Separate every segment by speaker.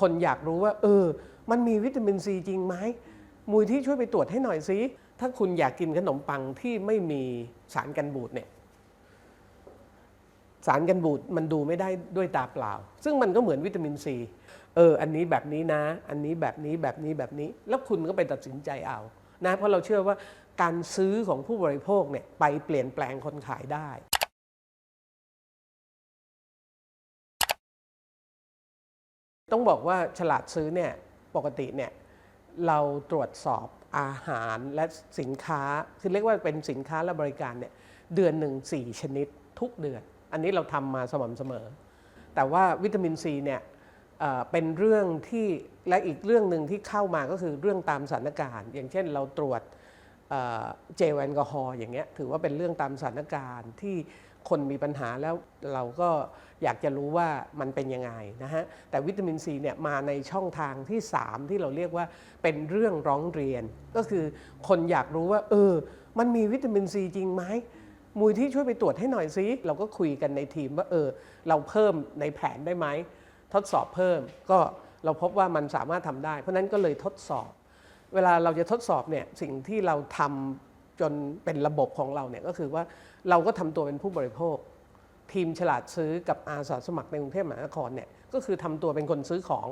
Speaker 1: คนอยากรู้ว่า เออ มันมีวิตามินซีจริงไหมมูลที่ช่วยไปตรวจให้หน่อยสิถ้าคุณอยากกินขนมปังที่ไม่มีสารกันบูดเนี่ยสารกันบูดมันดูไม่ได้ด้วยตาเปล่า ซึ่งมันก็เหมือนวิตามินซีเออ อันนี้แบบนี้นะ อันนี้แบบนี้แบบนี้แบบนี้ แล้วคุณก็ไปตัดสินใจเอานะเพราะเราเชื่อว่าการซื้อของผู้บริโภคเนี่ยไปเปลี่ยนแปลงคนขายได้ ต้องบอกว่าฉลาดซื้อเนี่ยปกติเนี่ยเราตรวจสอบอาหารและสินค้าคือเรียกว่าเป็นสินค้าและบริการเนี่ยเดือนหนึ่งสี่ชนิดทุกเดือน อันนี้เราทำมาสม่ำเสมอ แต่ว่าวิตามินซีเนี่ยเป็นเรื่องที่และอีกเรื่องหนึ่งที่เข้ามาก็คือเรื่องตามสถานการณ์ อย่างเช่นเราตรวจ เจลแอลกอฮอล์อย่างเงี้ยถือว่าเป็นเรื่องตามสถานการณ์ที่คนมีปัญหาแล้วเราก็อยากจะรู้ว่ามันเป็นยังไงนะฮะแต่วิตามินซีเนี่ยมาในช่องทางที่ 3 ที่เราเรียกว่าเป็นเรื่องร้องเรียน ก็คือคนอยากรู้ว่า เออ มันมีวิตามินซีจริงไหมมูลที่ช่วยไปตรวจให้หน่อยซิเราก็คุยกันในทีมว่าเออ เราเพิ่มในแผนได้ไหมทดสอบเพิ่ม ก็เราพบว่ามันสามารถทำได้ เพราะนั้นก็เลยทดสอบ เวลาเราจะทดสอบเนี่ยสิ่งที่เราทำจนเป็นระบบของเราเนี่ยก็คือว่าเราก็ทำตัวเป็นผู้บริโภค ทีมฉลาดซื้อกับอาสาสมัครในกรุงเทพมหานครเนี่ยก็คือทำตัวเป็นคนซื้อของ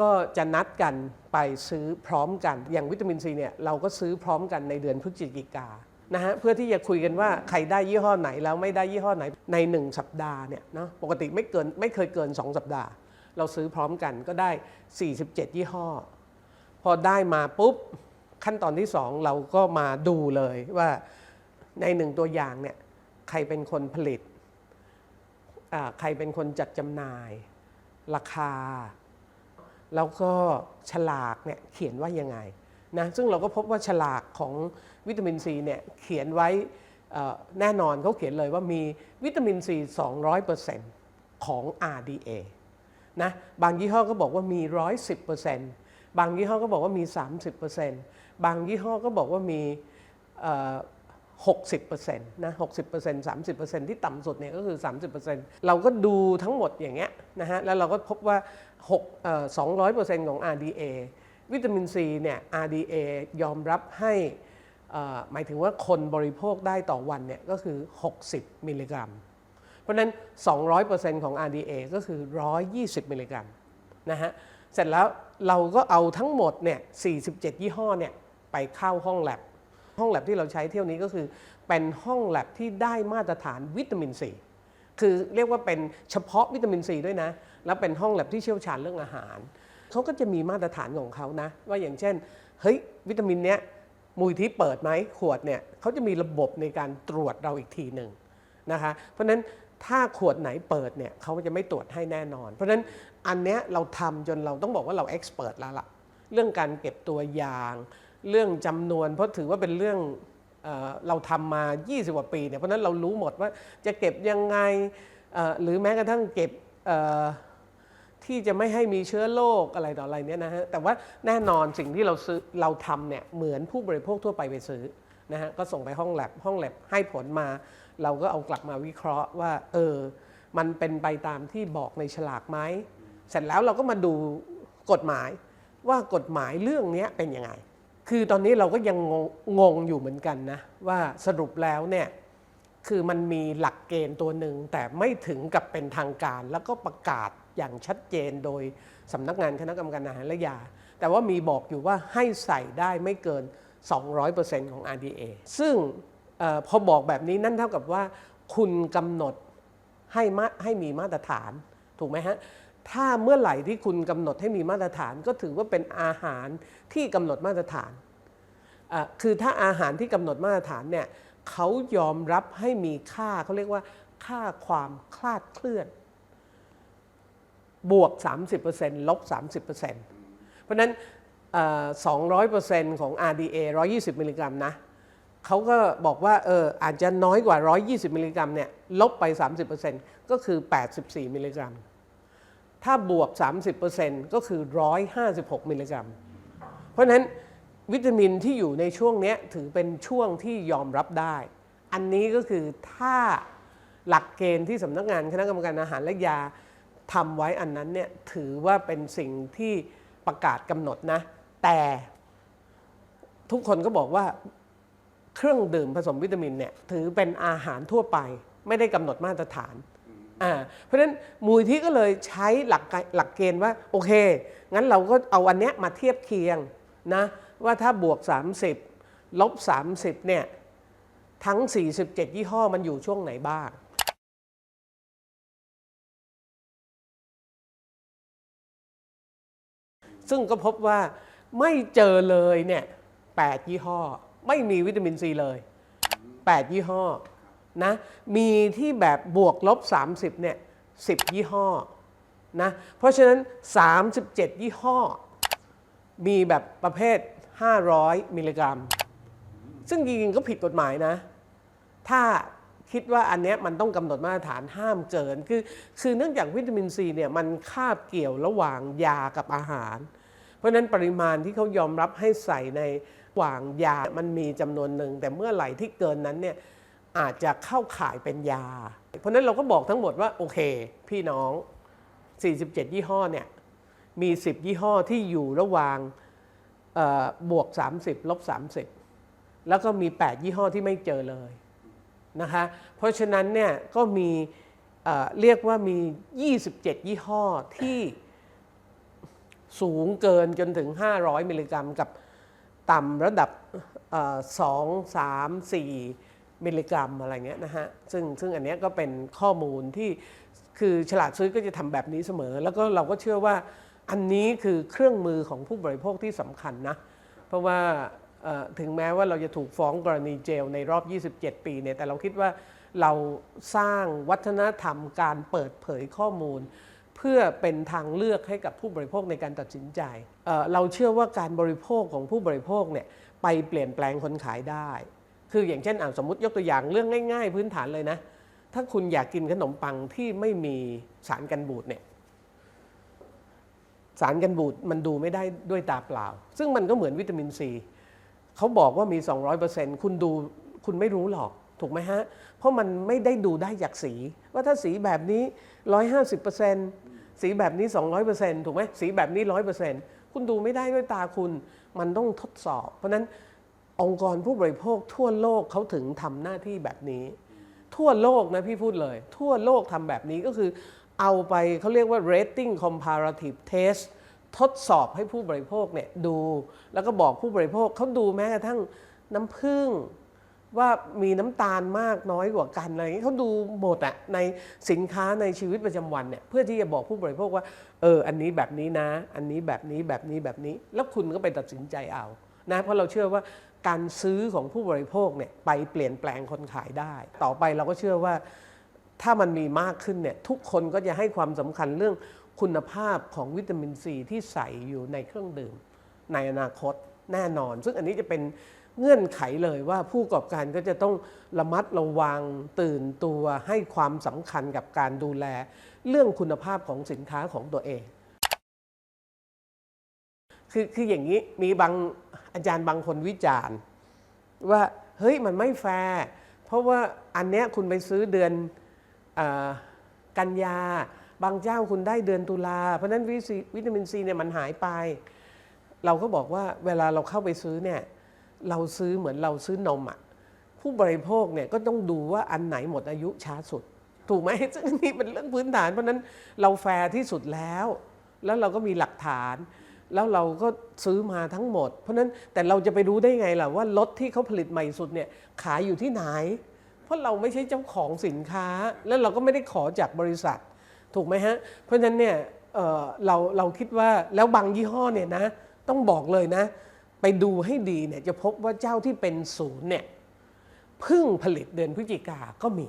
Speaker 1: ก็จะนัดกันไปซื้อพร้อมกัน อย่างวิตามินซีเนี่ยเราก็ซื้อพร้อมกันในเดือนพฤศจิกานะฮะเพื่อที่จะคุยกันว่าใครได้ยี่ห้อไหนแล้วไม่ได้ยี่ห้อไหนใน 1 สัปดาห์เนี่ยเนาะปกติไม่เกินไม่เคยเกิน 2 สัปดาห์ เราซื้อพร้อมกันก็ได้ 47 ยี่ห้อ พอได้มาปุ๊บขั้นตอนที่2เราก็มาดูเลยว่าในหนึ่งตัวอย่างเนี่ยใครเป็นคนผลิต ใครเป็นคนจัดจำหน่าย ราคา แล้วก็ฉลากเนี่ยเขียนว่ายังไงนะซึ่งเราก็พบว่าฉลากของวิตามินซีเนี่ยเขียนไว้แน่นอนเขาเขียนเลยว่ามีวิตามินซี 200%ของ RDA นะบางยี่ห้อก็บอกว่ามี 110% บางยี่ห้อก็บอกว่ามี 30%บางยี่ห้อก็บอกว่ามีเอ่อ60%นะ60% 30%ที่ต่ำสุดเนี่ยก็คือ 30%เราก็ดูทั้งหมดอย่างเงี้ยนะฮะแล้วเราก็พบว่า6เอ่อ200%ของ RDA วิตามินซีเนี่ย RDA ยอมรับให้อ่อหมายถึงว่าคนบริโภคได้ต่อวันเนี่ยก็คือ 60 มิลลิกรัม เพราะฉะนั้น 200%ของ RDA ก็คือ 120 มิลลิกรัมนะฮะ เสร็จแล้วเราก็เอาทั้งหมดเนี่ย 47 ยี่ห้อเนี่ยไปเข้าห้องแลบ ห้องแลบที่เราใช้เที่ยวนี้ก็คือ เป็นห้องแลบที่ได้มาตรฐานวิตามินซีคือเรียกว่าเป็นเฉพาะวิตามินซีด้วยนะ แล้วเป็นห้องแลบที่เชี่ยวชาญเรื่องอาหาร เขาก็จะมีมาตรฐานของเขานะ ว่าอย่างเช่น เฮ้ย วิตามินเนี้ยมูลที่เปิดไหมขวดเนี่ยเขาจะมีระบบในการตรวจเราอีกทีหนึ่งนะคะ เพราะฉะนั้น ถ้าขวดไหนเปิดเนี่ยเขาจะไม่ตรวจให้แน่นอน เพราะฉะนั้นอันเนี้ยเราทำจนเราต้องบอกว่าเราเอ็กซ์เพรสแล้วล่ะเรื่องการเก็บตัวอย่าง เรื่องจำนวน เพราะถือว่าเป็นเรื่องเออเราทำมา 20 กว่าปีเนี่ยเพราะนั้นเรารู้หมดว่าจะเก็บยังไงหรือแม้กระทั่งเก็บที่จะไม่ให้มีเชื้อโรคอะไรต่ออะไรเนี่ยนะฮะแต่ว่าแน่นอนสิ่งที่เราซื้อเราทำเนี่ยเหมือนผู้บริโภคทั่วไปไปซื้อ นะฮะก็ส่งไปห้องแลบห้องแลบให้ผลมา เราก็เอากลับมาวิเคราะห์ว่า เออ มันเป็นไปตามที่บอกในฉลากไหมเสร็จแล้วเราก็มาดูกฎหมายว่ากฎหมายเรื่องนี้เป็นยังไง คือตอนนี้เราก็ยังงงงงอยู่เหมือนกันนะ ว่าสรุปแล้วเนี่ยคือมันมีหลักเกณฑ์ตัวหนึ่งแต่ไม่ถึงกับเป็นทางการ แล้วก็ประกาศอย่างชัดเจนโดยสำนักงานคณะกรรมการอาหารและยา แต่ว่ามีบอกอยู่ว่าให้ใส่ได้ไม่เกิน 200%ของ RDA ซึ่งออพอบอกแบบนี้นั่นเท่ากับว่าคุณกำหนดให้มาให้มีมาตรฐานถูกไหมฮะ ถ้าเมื่อไหร่ที่คุณกำหนดให้มีมาตรฐานก็ถือว่าเป็นอาหารที่กำหนดมาตรฐาน คือถ้าอาหารที่กำหนดมาตรฐานเนี่ยเขายอมรับให้มีค่าเขาเรียกว่าค่าความคลาดเคลื่อน บวก 30%ลบ 30%เพราะนั้น 200%ของ RDA 120 มิลลิกรัมนะเขาก็บอกว่าเอออาจจะน้อยกว่า 120 มิลลิกรัมเนี่ยลบไป 30%ก็คือ 84 มิลลิกรัม ถ้าบวก 30%ก็คือ 156 มิลลิกรัม เพราะฉะนั้นวิตามินที่อยู่ในช่วงเนี้ยถือเป็นช่วงที่ยอมรับได้ อันนี้ก็คือถ้าหลักเกณฑ์ที่สำนักงานคณะกรรมการอาหารและยาทำไว้อันนั้นเนี่ยถือว่าเป็นสิ่งที่ประกาศกำหนดนะ แต่ทุกคนก็บอกว่าเครื่องดื่มผสมวิตามินเนี่ยถือเป็นอาหารทั่วไป ไม่ได้กำหนดมาตรฐานอ่าเพราะฉะนั้นมูลที่ก็เลยใช้หลักหลักเกณฑ์ว่าโอเค งั้นเราก็เอาอันเนี้ยมาเทียบเคียงนะว่าถ้าบวก 30 ลบ 30เนี่ยทั้ง 47 ยี่ห้อมันอยู่ช่วงไหนบ้างซึ่งก็พบว่า ไม่เจอเลยเนี่ย8ยี่ห้อ ไม่มีวิตามินซีเลย 8 ยี่ห้อนะมีที่แบบบวกลบ 30เนี่ย10 ยี่ห้อนะเพราะฉะนั้น 37 ยี่ห้อ มีแบบประเภท 500 มิลลิกรัม ซึ่งจริงๆก็ผิดกฎหมายนะ ถ้าคิดว่าอันเนี้ยมันต้องกำหนดมาตรฐานห้ามเกิน คือคือเนื่องจากวิตามินซีเนี่ยมันคาบเกี่ยวระหว่างยากับอาหาร เพราะนั้นปริมาณที่เขายอมรับให้ใส่ในหว่างยามันมีจำนวนหนึ่ง แต่เมื่อไหร่ที่เกินนั้นเนี่ยอาจจะเข้าข่ายเป็นยา เพราะนั้นเราก็บอกทั้งหมดว่า โอเค พี่น้อง 47 ยี่ห้อเนี่ยมี 10 ยี่ห้อที่อยู่ระหว่างบวก 30 ลบ 30 แล้วก็มี 8 ยี่ห้อที่ไม่เจอเลยนะคะเพราะฉะนั้นเนี่ยก็มีเรียกว่ามี 27 ยี่ห้อที่ สูงเกินจนถึง 500 มิลลิกรัม กับต่ำระดับ 2 3 4 มิลลิกรัมอะไรเงี้ยนะฮะซึ่งซึ่งอันเนี้ยก็เป็นข้อมูลที่คือฉลาดซื้อก็จะทำแบบนี้เสมอ แล้วก็เราก็เชื่อว่าอันนี้คือเครื่องมือของผู้บริโภคที่สำคัญนะ เพราะว่าถึงแม้ว่าเราจะถูกฟ้องกรณีเจลในรอบ 27 ปีเนี่ยแต่เราคิดว่าเราสร้างวัฒนธรรมการเปิดเผยข้อมูล เพื่อเป็นทางเลือกให้กับผู้บริโภคในการตัดสินใจเเราเชื่อว่าการบริโภคของผู้บริโภคเนี่ยไปเปลี่ยนแปลงคนขายได้ คืออย่างเช่นอะสมมติยกตัวอย่างเรื่องง่าย ๆ พื้นฐานเลยนะ ถ้าคุณอยากกินขนมปังที่ไม่มีสารกันบูดเนี่ยสารกันบูดมันดูไม่ได้ด้วยตาเปล่า ซึ่งมันก็เหมือนวิตามินซีเขาบอกว่ามี 200%คุณดูคุณไม่รู้หรอกถูกไหมฮะ เพราะมันไม่ได้ดูได้จากสี ว่าถ้าสีแบบนี้ 150% สีแบบนี้ 200%ถูกไหมสีแบบนี้ 100%คุณดูไม่ได้ด้วยตาคุณ มันต้องทดสอบ เพราะฉะนั้นองค์กรผู้บริโภคทั่วโลกเขาถึงทำหน้าที่แบบนี้ ทั่วโลกนะพี่พูดเลย ทั่วโลกทำแบบนี้ก็คือ เอาไปเขาเรียกว่า rating comparative test ทดสอบให้ผู้บริโภคเนี่ยดู แล้วก็บอกผู้บริโภคเขาดูแม้กระทั่งน้ำผึ้ง ว่ามีน้ำตาลมากน้อยกว่ากันอะไรอย่างนี้เขาดูหมดอะในสินค้าในชีวิตประจำวันเนี่ยเพื่อที่จะบอกผู้บริโภคว่าเอออันนี้แบบนี้นะ อันนี้แบบนี้แบบนี้แบบนี้ แล้วคุณก็ไปตัดสินใจเอานะเพราะเราเชื่อว่าการซื้อของผู้บริโภคเนี่ยไปเปลี่ยนแปลงคนขายได้ ต่อไปเราก็เชื่อว่าถ้ามันมีมากขึ้นเนี่ยทุกคนก็จะให้ความสำคัญเรื่องคุณภาพของวิตามินซีที่ใส่อยู่ในเครื่องดื่มในอนาคตแน่นอน ซึ่งอันนี้จะเป็น เงื่อนไขเลยว่าผู้ประกอบการก็จะต้องระมัดระวังตื่นตัวให้ความสำคัญกับการดูแล เรื่องคุณภาพของสินค้าของตัวเอง คือคืออย่างนี้มีบางอาจารย์บางคนวิจารณ์ ว่าเฮ้ยมันไม่แฟร์เพราะว่าอันเนี้ยคุณไปซื้อเดือนอกันยา บางเจ้าคุณได้เดือนตุลาเพราะนั้นวิตามินซีเนี่ยมันหายไป เราก็บอกว่าเวลาเราเข้าไปซื้อเนี่ย เราซื้อเหมือนเราซื้อนมอะผู้บริโภคเนี่ยก็ต้องดูว่าอันไหนหมดอายุช้าสุด ถูกไหมซึ่งนี่เป็นเรื่องพื้นฐานเพราะนั้นเราแฟร์ที่สุดแล้ว แล้วเราก็มีหลักฐาน แล้วเราก็ซื้อมาทั้งหมด เพราะนั้นแต่เราจะไปรู้ได้ไงล่ะว่ารถที่เขาผลิตใหม่สุดเนี่ยขายอยู่ที่ไหน เพราะเราไม่ใช่เจ้าของสินค้า แล้วเราก็ไม่ได้ขอจากบริษัท ถูกไหมฮะเพราะฉะนั้นเนี่ยเเราเราคิดว่าแล้วบางยี่ห้อเนี่ยนะต้องบอกเลยนะ ไปดูให้ดีเนี่ยจะพบว่าเจ้าที่เป็นศูนย์เนี่ยพิ่งผลิตเดือนพฤศจิกาก็มี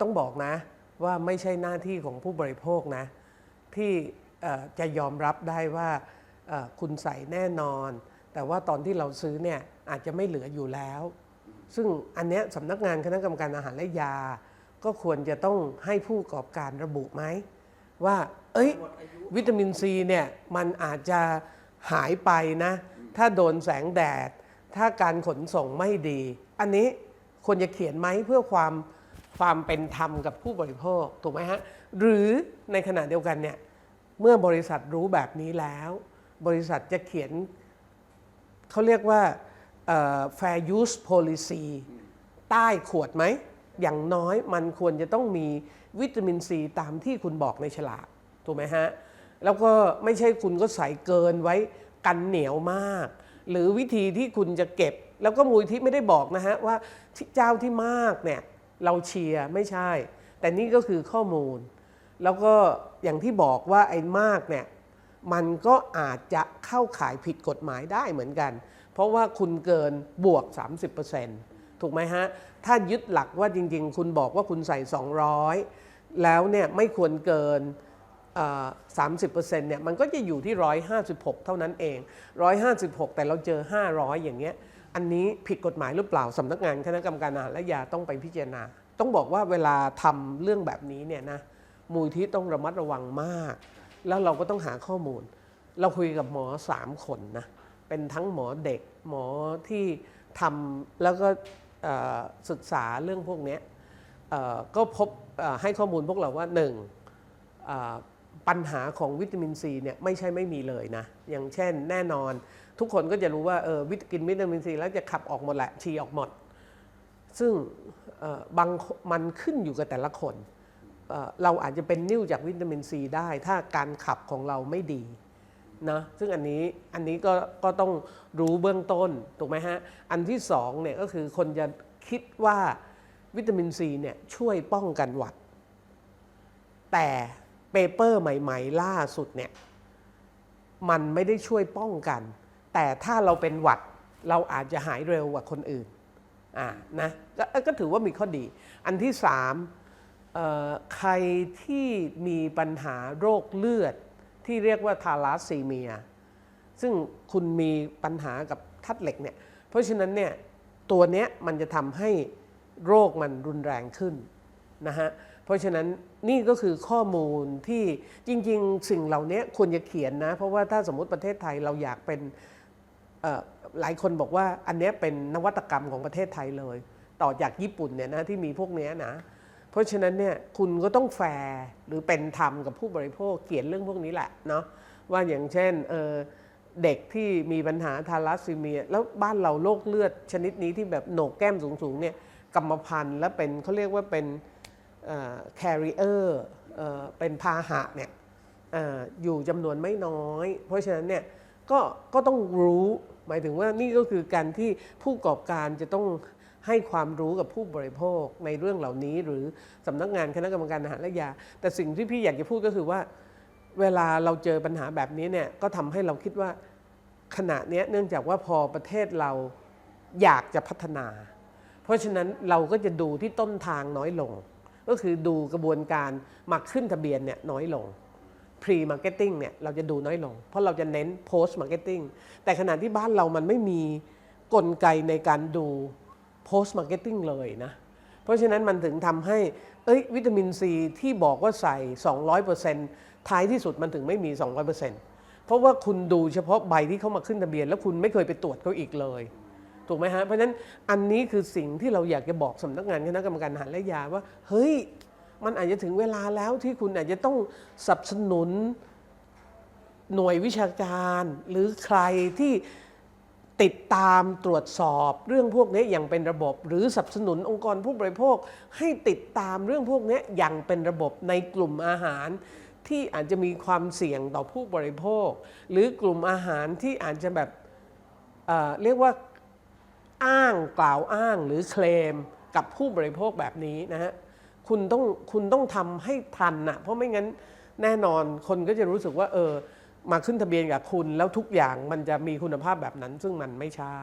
Speaker 1: ต้องบอกนะว่าไม่ใช่หน้าที่ของผู้บริโภคนะ ที่จะยอมรับได้ว่าคุณใส่แน่นอน แต่ว่าตอนที่เราซื้อเนี่ยอาจจะไม่เหลืออยู่แล้ว ซึ่งอันเนี้ยสำนักงานคณะกรรมการอาหารและยา ก็ควรจะต้องให้ผู้ประกอบการระบุไหม ว่า เอ้ย วิตามินซีเนี่ยมันอาจจะหายไปนะ ถ้าโดนแสงแดด ถ้าการขนส่งไม่ดี อันนี้ควรจะเขียนไหมเพื่อความความเป็นธรรมกับผู้บริโภคถูกไหมฮะหรือในขณะเดียวกันเนี่ยเมื่อบริษัทรู้แบบนี้แล้ว บริษัทจะเขียนเขาเรียกว่า fair use policy ใต้ขวดไหม อย่างน้อยมันควรจะต้องมีวิตามินซีตามที่คุณบอกในฉลากถูกไหมฮะ แล้วก็ไม่ใช่คุณก็ใส่เกินไว้ กันเหนียวมาก หรือวิธีที่คุณจะเก็บ แล้วก็มูลที่ไม่ได้บอกนะฮะว่าเจ้าที่มากเนี่ยเราเชียร์ไม่ใช่ แต่นี่ก็คือข้อมูล แล้วก็อย่างที่บอกว่าไอ้มากเนี่ยมันก็อาจจะเข้าขายผิดกฎหมายได้เหมือนกัน เพราะว่าคุณเกินบวก 30%ถูกไหมฮะ ถ้ายึดหลักว่าจริง ๆ คุณบอกว่าคุณใส่ 200 แล้วเนี่ยไม่ควรเกิน 30%เนี่ยมันก็จะอยู่ที่ 156 เท่านั้นเอง 156 แต่เราเจอ 500 อย่างเงี้ยอันนี้ผิดกฎหมายหรือเปล่าสำนักงานคณะกรรมการอาหารและยาต้องไปพิจารณา ต้องบอกว่าเวลาทำเรื่องแบบนี้เนี่ยนะมูลที่ต้องระมัดระวังมาก แล้วเราก็ต้องหาข้อมูล เราคุยกับหมอสามคนนะเป็นทั้งหมอเด็กหมอที่ทำแล้วก็ศึกษาเรื่องพวกนี้ก็พบให้ข้อมูลพวกเราว่าหนึ่ง ปัญหาของวิตามินซีเนี่ยไม่ใช่ไม่มีเลยนะ อย่างเช่นแน่นอน ทุกคนก็จะรู้ว่าเออวิตกินวิตามินซีแล้วจะขับออกหมดแหละฉี่ออกหมด ซึ่งเอ่อบางมันขึ้นอยู่กับแต่ละคนเเราอาจจะเป็นนิ่วจากวิตามินซีได้ ถ้าการขับของเราไม่ดีนะซึ่งอันนี้อันนี้ก็ก็ต้องรู้เบื้องต้นถูกไหมฮะ อันที่สองเนี่ยก็คือคนจะคิดว่าวิตามินซีเนี่ยช่วยป้องกันหวัด แต่ เปเปอร์ใหม่ ๆ ล่าสุดเนี่ยมันไม่ได้ช่วยป้องกัน แต่ถ้าเราเป็นหวัดเราอาจจะหายเร็วกว่าคนอื่นอ่านะกก็ถือว่ามีข้อดี อันที่สามใครที่มีปัญหาโรคเลือดที่เรียกว่าทาลัสซีเมีย ซึ่งคุณมีปัญหากับธาตุเหล็กเนี่ย เพราะฉะนั้นเนี่ยตัวเนี้ยมันจะทำให้โรคมันรุนแรงขึ้นนะฮะ เพราะฉะนั้น นี่ก็คือข้อมูลที่จริง ๆ สิ่งเหล่านี้ควรจะเขียนนะ เพราะว่าถ้าสมมติประเทศไทยเราอยากเป็นหลายคนบอกว่าอันนี้เป็นนวัตกรรมของประเทศไทยเลย ต่อจากญี่ปุ่นเนี่ยนะที่มีพวกนี้นะเพราะฉะนั้นเนี่ยคุณก็ต้องแฟร์หรือเป็นธรรมกับผู้บริโภคเขียนเรื่องพวกนี้แหละเนาะว่าอย่างเช่นเเด็กที่มีปัญหาทาลัสซีเมีย แล้วบ้านเราโรคเลือดชนิดนี้ที่แบบโหนกแก้มสูงๆเนี่ยกรรมพันธุ์และเป็นเขาเรียกว่าเป็น แคริเออร์เป็นพาหะเนี่ยออยู่จำนวนไม่น้อย เพราะฉะนั้นเนี่ยก็ก็ต้องรู้หมายถึงว่านี่ก็คือการที่ผู้ประกอบการจะต้องให้ความรู้กับผู้บริโภคในเรื่องเหล่านี้ หรือสำนักงานคณะกรรมการอาหารและยา แต่สิ่งที่พี่อยากจะพูดก็คือว่า เวลาเราเจอปัญหาแบบนี้เนี่ยก็ทำให้เราคิดว่าขณะนี้เนื่องจากว่าพอประเทศเราอยากจะพัฒนา เพราะฉะนั้นเราก็จะดูที่ต้นทางน้อยลง ก็คือดูกระบวนการมาขึ้นทะเบียนเนี่ยน้อยลง pre marketing เนี่ยเราจะดูน้อยลง เพราะเราจะเน้น post marketing แต่ขณะที่บ้านเรามันไม่มีกลไกในการดู post marketing เลยนะ เพราะฉะนั้นมันถึงทำให้เอ้ยวิตามินซีที่บอกว่าใส่ 200%ท้ายที่สุดมันถึงไม่มี 200%เพราะว่าคุณดูเฉพาะใบที่เขามาขึ้นทะเบียน แล้วคุณไม่เคยไปตรวจเขาอีกเลย ถูกไหมฮะเพราะฉะนั้นอันนี้คือสิ่งที่เราอยากจะบอกสำนักงานคณะกรรมการอาหารและยาว่า เฮ้ยมันอาจจะถึงเวลาแล้วที่คุณอาจจะต้องสนับสนุนหน่วยวิชาการ หรือใครที่ติดตามตรวจสอบเรื่องพวกนี้อย่างเป็นระบบ หรือสนับสนุนองค์กรผู้บริโภค ให้ติดตามเรื่องพวกนี้อย่างเป็นระบบในกลุ่มอาหาร ที่อาจจะมีความเสี่ยงต่อผู้บริโภค หรือกลุ่มอาหารที่อาจจะแบบเเรียกว่า อ้างกล่าวอ้างหรือเคลมกับผู้บริโภคแบบนี้นะฮะคุณต้องคุณต้องทำให้ทันนะเพราะไม่งั้นแน่นอนคนก็จะรู้สึกว่าเออมาขึ้นทะเบียนกับคุณแล้วทุกอย่างมันจะมีคุณภาพแบบนั้นซึ่งมันไม่ใช่